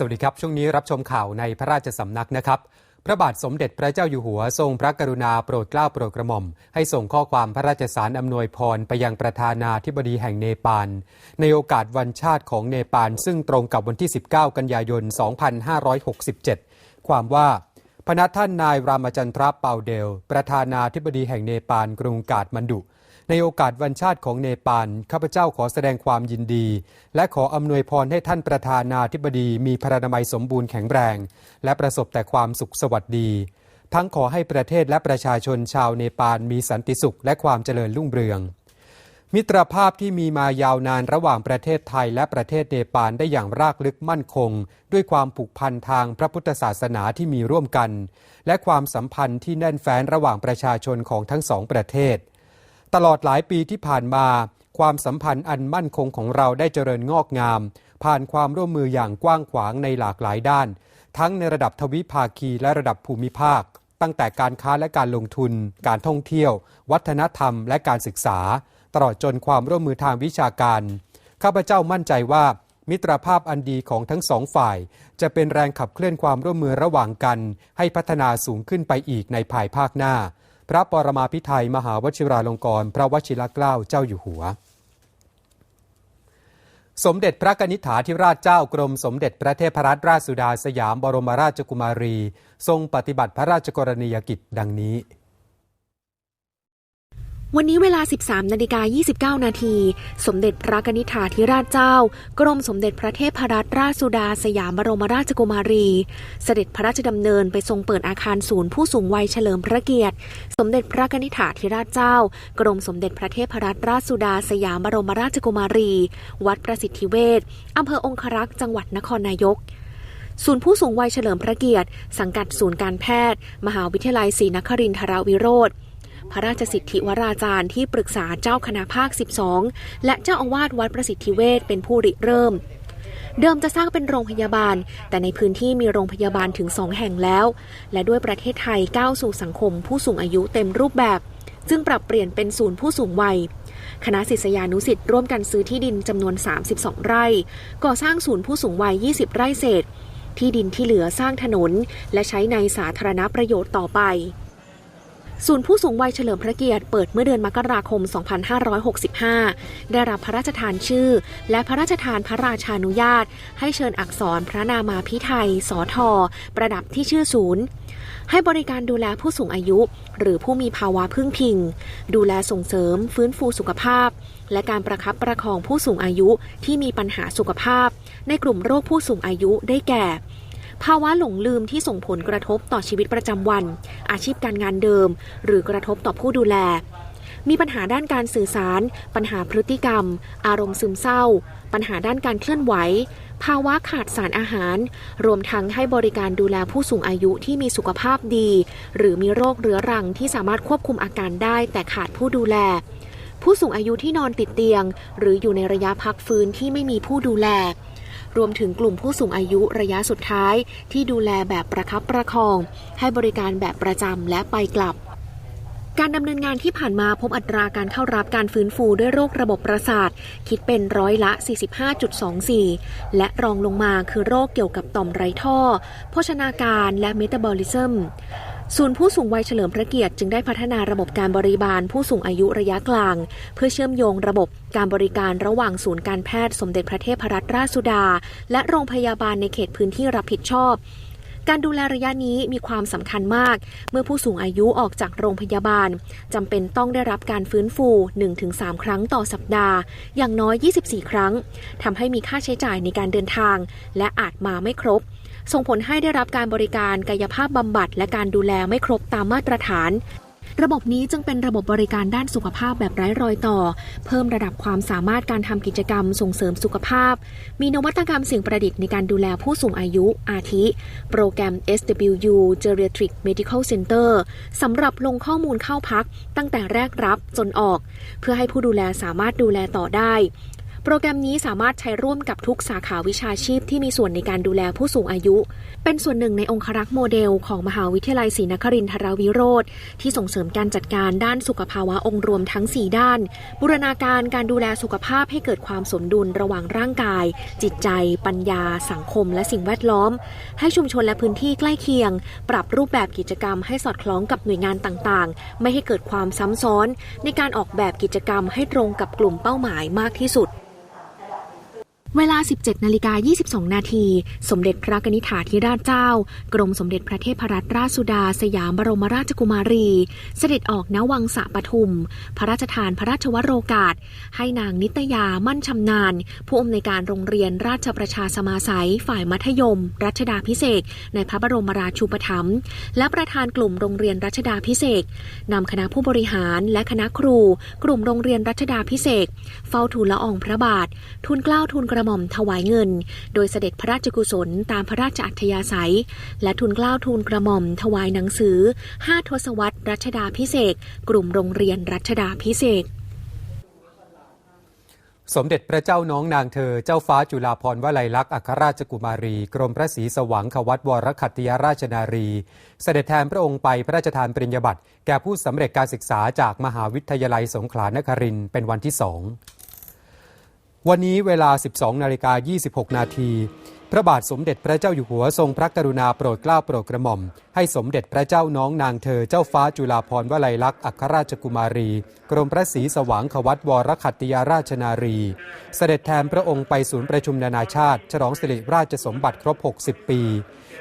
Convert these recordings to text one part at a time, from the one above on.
สวัสดีครับ ช่วงนี้รับชมข่าวในพระราชสำนักนะครับ พระบาทสมเด็จพระเจ้าอยู่หัวทรงพระกรุณาโปรดเกล้าโปรดกระหม่อม ให้ส่งข้อความพระราชสารอำนวยพรไปยังประธานาธิบดีแห่งเนปาลในโอกาสวันชาติของเนปาลซึ่งตรงกับวันที่ 19 กันยายน 2567 ความว่าพนักท่านนายรามจันทรเปาเดล ประธานาธิบดีแห่งเนปาลกรุงกาดมันดุ ในโอกาสวันชาติของเนปาลข้าพเจ้าขอแสดงความยินดี และขออำนวยพรให้ท่านประธานาธิบดีมีพระนามัยสมบูรณ์แข็งแรง และประสบแต่ความสุขสวัสดี ทั้งขอให้ประเทศและประชาชนชาวเนปาลมีสันติสุขและความเจริญรุ่งเรือง มิตรภาพที่มีมายาวนานระหว่างประเทศไทยและประเทศเนปาลได้อย่างรากลึกมั่นคง ด้วยความผูกพันทางพระพุทธศาสนาที่มีร่วมกัน และความสัมพันธ์ที่แน่นแฟ้นระหว่างประชาชนของทั้งสองประเทศ ตลอดหลายปีที่ผ่านมา ความสัมพันธ์อันมั่นคงของเราได้เจริญงอกงาม ผ่านความร่วมมืออย่างกว้างขวางในหลากหลายด้าน ทั้งในระดับทวิภาคีและระดับภูมิภาค ตั้งแต่การค้าและการลงทุน การท่องเที่ยว วัฒนธรรม และการศึกษา ตลอดจนความร่วมมือทางวิชาการ ข้าพเจ้ามั่นใจว่า มิตรภาพอันดีของทั้งสองฝ่าย จะเป็นแรงขับเคลื่อนความร่วมมือระหว่างกัน ให้พัฒนาสูงขึ้นไปอีกในภายภาคหน้า พระปรมาพิไทยมหาวชิราลงกรณ์พระวชิรเกล้าเจ้าอยู่หัว สมเด็จพระกนิษฐาธิราชเจ้ากรมสมเด็จพระเทพรัตนราชสุดาสยามบรมราชกุมารี ทรงปฏิบัติพระราชกรณียกิจดังนี้ วันนี้เวลา 13นาฬิกา29 นาที สมเด็จพระกนิษฐาธิราชเจ้า กรมสมเด็จพระเทพรัตนราชสุดาสยามบรมราชกุมารี เสด็จพระราชดำเนินไปทรงเปิดอาคารศูนย์ผู้สูงวัยเฉลิมพระเกียรติ สมเด็จพระกนิษฐาธิราชเจ้า กรมสมเด็จพระเทพรัตนราชสุดาสยามบรมราชกุมารี วัดประสิทธิเวชอำเภอองครักษ์จังหวัดนครนายกศูนย์ผู้สูงวัยเฉลิมพระเกียรติ สังกัดศูนย์การแพทย์ มหาวิทยาลัยศรีนครินทรวิโรธ พระราชสิทธิวราจารย์ที่ปรึกษาเจ้าคณะภาค 12 และเจ้าอาวาสวัดประสิทธิเวชเป็นผู้ริเริ่ม เดิมจะสร้างเป็นโรงพยาบาล แต่ในพื้นที่มีโรงพยาบาลถึงสองแห่งแล้ว และด้วยประเทศไทยก้าวสู่สังคมผู้สูงอายุเต็มรูปแบบ จึงปรับเปลี่ยนเป็นศูนย์ผู้สูงวัยคณะศิษยานุศิษย์ร่วมกันซื้อที่ดินจำนวน 32 ไร่ ก่อสร้างศูนย์ผู้สูงวัย 20 ไร่เศษ ที่ดินที่เหลือสร้างถนน และใช้ในสาธารณประโยชน์ต่อไป ศูนย์ผู้สูงวัยเฉลิมพระเกียรติเปิดเมื่อเดือนมกราคม 2565 ได้รับพระราชทานชื่อ และพระราชทานพระราชานุญาต ให้เชิญอักษรพระนามาพิไทยสอทอประดับที่ชื่อศูนย์ ให้บริการดูแลผู้สูงอายุ หรือผู้มีภาวะพึ่งพิง ดูแลส่งเสริม ฟื้นฟูสุขภาพ และการประคับประคองผู้สูงอายุที่มีปัญหาสุขภาพ ในกลุ่มโรคผู้สูงอายุได้แก่ ภาวะหลงลืมที่ส่งผลกระทบต่อชีวิตประจำวัน อาชีพการงานเดิม หรือกระทบต่อผู้ดูแล มีปัญหาด้านการสื่อสาร ปัญหาพฤติกรรม อารมณ์ซึมเศร้า ปัญหาด้านการเคลื่อนไหว ภาวะขาดสารอาหาร รวมทั้งให้บริการดูแลผู้สูงอายุที่มีสุขภาพดี หรือมีโรคเรื้อรังที่สามารถควบคุมอาการได้ แต่ขาดผู้ดูแลผู้สูงอายุที่นอนติดเตียง หรืออยู่ในระยะพักฟื้นที่ไม่มีผู้ดูแล รวมถึงกลุ่มผู้สูงอายุระยะสุดท้าย ที่ดูแลแบบประคับประคอง ให้บริการแบบประจำและไปกลับการดำเนินงานที่ผ่านมาพบอัตราการเข้ารับการฟื้นฟูด้วยโรคระบบประสาท คิดเป็นร้อยละ 45.24 และรองลงมาคือโรคเกี่ยวกับต่อมไร้ท่อ โภชนาการและเมตาบอลิซึม ศูนย์ผู้สูงวัยเฉลิมพระเกียรติจึงได้พัฒนาระบบการบริบาลผู้สูงอายุระยะกลาง เพื่อเชื่อมโยงระบบการบริการระหว่างศูนย์การแพทย์สมเด็จพระเทพรัตนราชสุดา และโรงพยาบาลในเขตพื้นที่รับผิดชอบการดูแลระยะนี้มีความสำคัญมาก เมื่อผู้สูงอายุออกจากโรงพยาบาลจำเป็นต้องได้รับการฟื้นฟู 1-3 ครั้งต่อสัปดาห์ อย่างน้อย 24 ครั้งทำให้มีค่าใช้จ่ายในการเดินทาง และอาจมาไม่ครบ ส่งผลให้ได้รับการบริการกายภาพบำบัดและการดูแลไม่ครบตามมาตรฐาน ระบบนี้จึงเป็นระบบบริการด้านสุขภาพแบบไร้รอยต่อ เพิ่มระดับความสามารถการทำกิจกรรมส่งเสริมสุขภาพ มีนวัตกรรมสิ่งประดิษฐ์ในการดูแลผู้สูงอายุ อาทิ โปรแกรม SWU Geriatric Medical Center สำหรับลงข้อมูลเข้าพักตั้งแต่แรกรับจนออก เพื่อให้ผู้ดูแลสามารถดูแลต่อได้ โปรแกรมนี้สามารถใช้ร่วมกับทุกสาขาวิชาชีพที่มีส่วนในการดูแลผู้สูงอายุ เป็นส่วนหนึ่งในองครักษ์โมเดลของมหาวิทยาลัยศรีนครินทราวิโรธที่ส่งเสริมการจัดการด้านสุขภาวะองค์รวมทั้ง 4 ด้าน บูรณาการการดูแลสุขภาพให้เกิดความสมดุลระหว่างร่างกาย จิตใจ ปัญญา สังคม และสิ่งแวดล้อม ให้ชุมชนและพื้นที่ใกล้เคียง ปรับรูปแบบกิจกรรมให้สอดคล้องกับหน่วยงานต่างๆ ไม่ให้เกิดความซ้ำซ้อน ในการออกแบบกิจกรรมให้ตรงกับกลุ่มเป้าหมายมากที่สุด เวลา 17นาฬิกา22 นาที สมเด็จพระกนิษฐาธิราชเจ้า กรมสมเด็จพระเทพรัตนราชสุดา สยามบรมราชกุมารี เสด็จออกณวังสะปทุม พระราชทานพระราชวโรกาส ให้นางนิตยามั่นชำนาญ ผู้อำนวยการโรงเรียนราชประชาสมาสัย ฝ่ายมัธยม รัชดาพิเศษ ในพระบรมราชูปถัมภ์และประธานกลุ่มโรงเรียนรัชดาพิเศษนำคณะผู้บริหารและคณะครู กลุ่มโรงเรียนรัชดาพิเศษเฝ้าทูลละอองพระบาท ทูลเกล้าทูลกระหม่อมถวายเงิน โดยเสด็จพระราชกุศลตามพระราชอัธยาศัย และทูลเกล้าทูลกระหม่อมถวายหนังสือ 5 ทศวรรษรัชดาพิเศษ กลุ่มโรงเรียนรัชดาพิเศษสมเด็จพระเจ้าน้องนางเธอ เจ้าฟ้าจุฬาภรณ์วลัยลักษณ์อัครราชกุมารี กรมพระศรีสวังควัตวรคัตติยราชนารี เสด็จแทนพระองค์ไปพระราชทานปริญญาบัตรแก่ผู้สำเร็จการศึกษาจากมหาวิทยาลัยสงขลานครินทร์เป็นวันที่สอง วันนี้เวลา 12 นาฬิกา 26 นาที พระบาทสมเด็จพระเจ้าอยู่หัวทรงพระกรุณาโปรดเกล้าโปรดกระหม่อม ให้สมเด็จพระเจ้าน้องนางเธอเจ้าฟ้าจุฬาภรณ์วลัยลักษณ์อัครราชกุมารี กรมพระศรีสว่างขวัตวรคัตติยาราชนารี เสด็จแทนพระองค์ไปศูนย์ประชุมนานาชาติ ฉลองสิริราชสมบัติครบ 60 ปี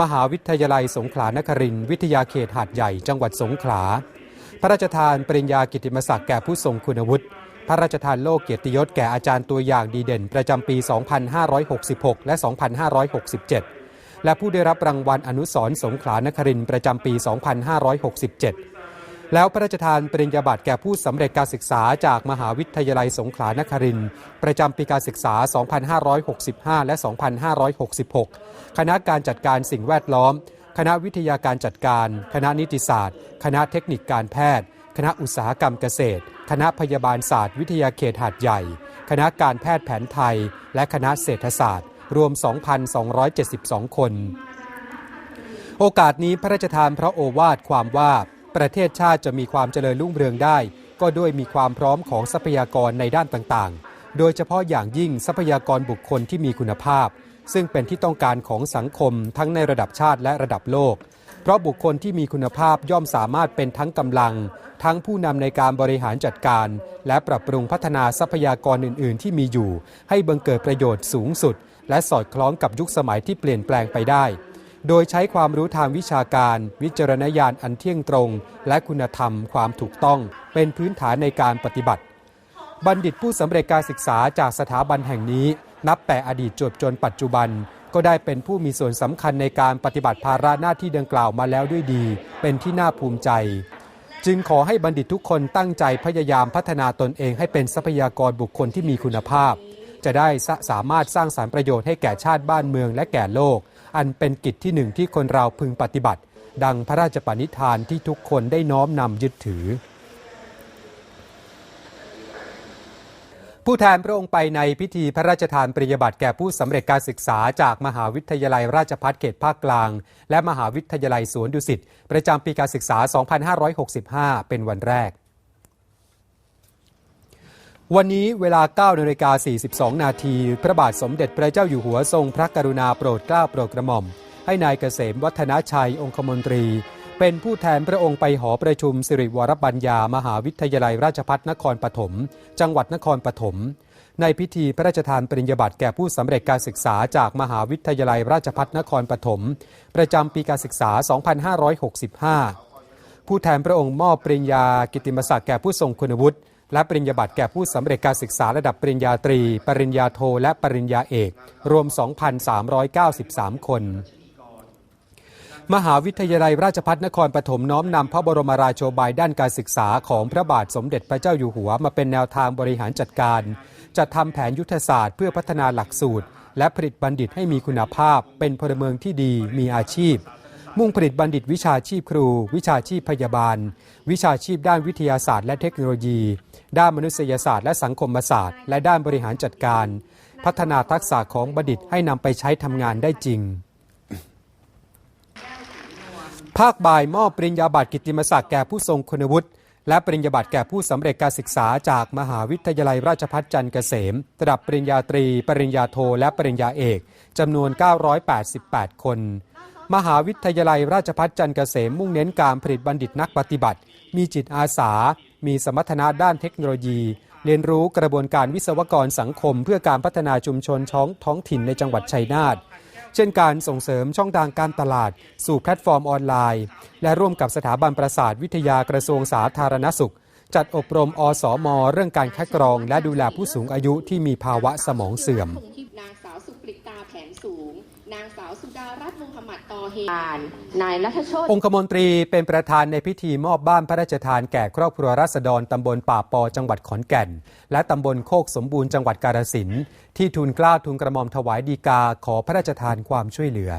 มหาวิทยาลัยสงขลานครินทร์วิทยาเขตหาดใหญ่จังหวัดสงขลา พระราชทานปริญญากิติมศักดิ์แก่ผู้ทรงคุณวุฒิ พระราชทานโลกเกียรติยศแก่อาจารย์ตัวอย่างดีเด่น ประจำปี 2566 และ 2567 และผู้ได้รับรางวัลอนุสรสงขลานครินประจำปี 2567 แล้วพระราชทานปริญญาบัตรแก่ผู้สำเร็จการศึกษาจากมหาวิทยาลัยสงขลานครินประจำปีการศึกษา 2565 และ 2566 คณะการจัดการสิ่งแวดล้อม คณะวิทยาการจัดการ คณะนิติศาสตร์ คณะเทคนิคการแพทย์ คณะอุตสาหกรรมเกษตร คณะพยาบาลศาสตร์วิทยาเขตหาดใหญ่ คณะการแพทย์แผนไทย และคณะเศรษฐศาสตร์ รวม 2,272 คน โอกาสนี้พระราชทานพระโอวาทความว่าประเทศชาติจะมีความเจริญรุ่งเรืองได้ ก็ด้วยมีความพร้อมของทรัพยากรในด้านต่างๆ โดยเฉพาะอย่างยิ่งทรัพยากรบุคคลที่มีคุณภาพ ซึ่งเป็นที่ต้องการของสังคมทั้งในระดับชาติและระดับโลก เพราะบุคคลที่มีคุณภาพย่อมสามารถเป็นทั้งกำลัง ทั้งผู้นำในการบริหารจัดการ และปรับปรุงพัฒนาทรัพยากรอื่น ๆ ที่มีอยู่ ให้บังเกิดประโยชน์สูงสุด และสอดคล้องกับยุคสมัยที่เปลี่ยนแปลงไปได้ โดยใช้ความรู้ทางวิชาการ วิจารณญาณอันเที่ยงตรง และคุณธรรมความถูกต้อง เป็นพื้นฐานในการปฏิบัติ บัณฑิตผู้สำเร็จการศึกษาจากสถาบันแห่งนี้ นับแต่อดีตจบจนปัจจุบัน ก็ได้เป็นผู้มีส่วนสำคัญในการปฏิบัติภาระหน้าที่ดังกล่าวมาแล้วด้วยดี เป็นที่น่าภูมิใจ จึงขอให้บัณฑิตทุกคนตั้งใจพยายามพัฒนาตนเองให้เป็นทรัพยากรบุคคลที่มีคุณภาพ จะได้สะสามารถสร้างสารรค์ประโยชน์ให้แก่ชาติบ้านเมืองและแก่โลก อันเป็นกิจที่หนึ่งที่คนเราพึงปฏิบัติ ดังพระราชปณิธานที่ทุกคนได้น้อมนำยึดถือ ผู้แทนพระองค์ไปในพิธีพระราชทานปริญญาบัตรแก่ผู้สำเร็จการศึกษาจากมหาวิทยาลัยราชภัฏเขตภาคกลาง และมหาวิทยาลัยสวนดุสิตประจำปีการศึกษา 2565 เป็นวันแรก วันนี้เวลา9นาฬิกา42 นาที พระบาทสมเด็จพระเจ้าอยู่หัวทรงพระกรุณาโปรดเกล้าโปรดกระหม่อม ให้นายเกษมวัฒนชัยองคมนตรี เป็นผู้แทนพระองค์ไปหอประชุมสิริวรบัญญามหาวิทยาลัยราชภัฏนครปฐมจังหวัดนครปฐมในพิธีพระราชทานปริญญาบัตรแก่ผู้สำเร็จการศึกษาจากมหาวิทยาลัยราชภัฏนครปฐมประจำปีการศึกษา 2565 ผู้แทนพระองค์มอบปริญญากิตติมศักดิ์แก่ผู้ทรงคุณวุฒิและปริญญาบัตรแก่ผู้สำเร็จการศึกษาระดับปริญญาตรี ปริญญาโท และปริญญาเอก รวม 2,393 คน มหาวิทยาลัยราชภัฏนครปฐมน้อมนำพระบรมราโชบายด้านการศึกษาของพระบาทสมเด็จพระเจ้าอยู่หัว มาเป็นแนวทางบริหารจัดการ จัดทำแผนยุทธศาสตร์เพื่อพัฒนาหลักสูตร และผลิตบัณฑิตให้มีคุณภาพ เป็นพลเมืองที่ดีมีอาชีพ มุ่งผลิตบัณฑิตวิชาชีพครู วิชาชีพพยาบาล วิชาชีพด้านวิทยาศาสตร์ และเทคโนโลยี ด้านมนุษยศาสตร์และสังคมศาสตร์ และด้านบริหารจัดการ พัฒนาทักษะของบัณฑิตให้นำไปใช้ทำงานได้จริง ภาคบ่ายมอบปริญญาบัตรกิติมศักดิ์แก่ผู้ทรงคุณวุฒิและปริญญาบัตรแก่ผู้สำเร็จการศึกษาจากมหาวิทยาลัยราชภัฏจันทร์เกษม ระดับปริญญาตรี ปริญญาโท และปริญญาเอกจำนวน 988 คน มหาวิทยาลัยราชภัฏจันทร์เกษมมุ่งเน้นการผลิตบัณฑิตนักปฏิบัติ มีจิตอาสา มีสมรรถนะด้านเทคโนโลยี เรียนรู้กระบวนการวิศวกรสังคม เพื่อการพัฒนาชุมชนท้องท้องถิ่นในจังหวัดชัยนาท เช่นการส่งเสริมช่องทางการตลาด สู่แพลตฟอร์มออนไลน์ และร่วมกับสถาบันประสาทวิทยากระทรวงสาธารณสุข จัดอบรมอสมเรื่องการคัดกรอง และดูแลผู้สูงอายุที่มีภาวะสมองเสื่อมนางสาวสุปริตาแผนสูง นางสาวสุดารัตน์มุฮัมมัด เฮานนายรัฐโชตองคมนตรีเป็นประธานในพิธีมอบบ้านพระราชทานแก่ครอบครัวรัษฎรตำบลป่าปอจังหวัดขอนแก่น และตำบลโคกสมบูรณ์จังหวัดกาฬสินธุ์ที่ทูลเกล้าทูลกระหม่อมถวายดีกาขอพระราชทานความช่วยเหลือ